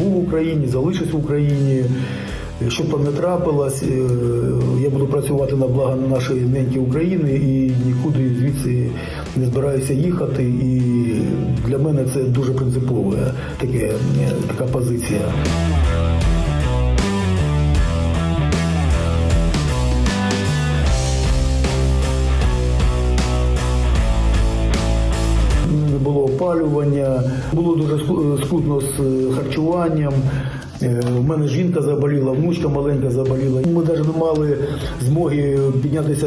Був в Україні, залишусь в Україні. Щоб там не трапилось, е, я буду працювати на благо нашої неньки України і нікуди звідси не збираюся їхати. І для мене це дуже принципове таке, е, така позиція. Опалювання, було дуже скутно з е, харчуванням. Е, У мене жінка заболіла, внучка маленька заболіла. Ми навіть не мали змоги піднятися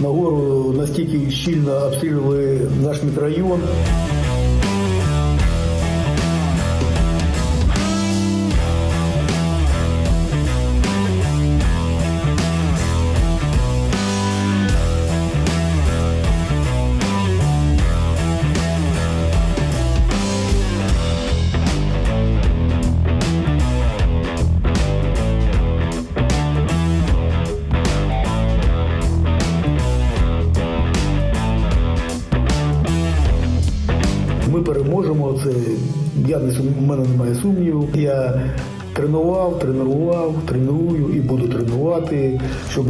на гору, настільки щільно обстрілювали наш мікрорайон. Ми переможемо. Це я не сум- у мене немає сумніву. Я тренував, тренував, треную і буду тренувати, щоб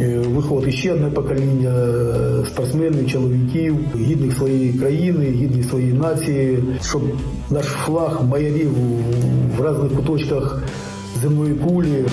е, виховати ще одне покоління е, спортсменів, чоловіків, гідних своєї країни, гідних своєї нації, щоб наш флаг маярів в різних куточках земної кулі.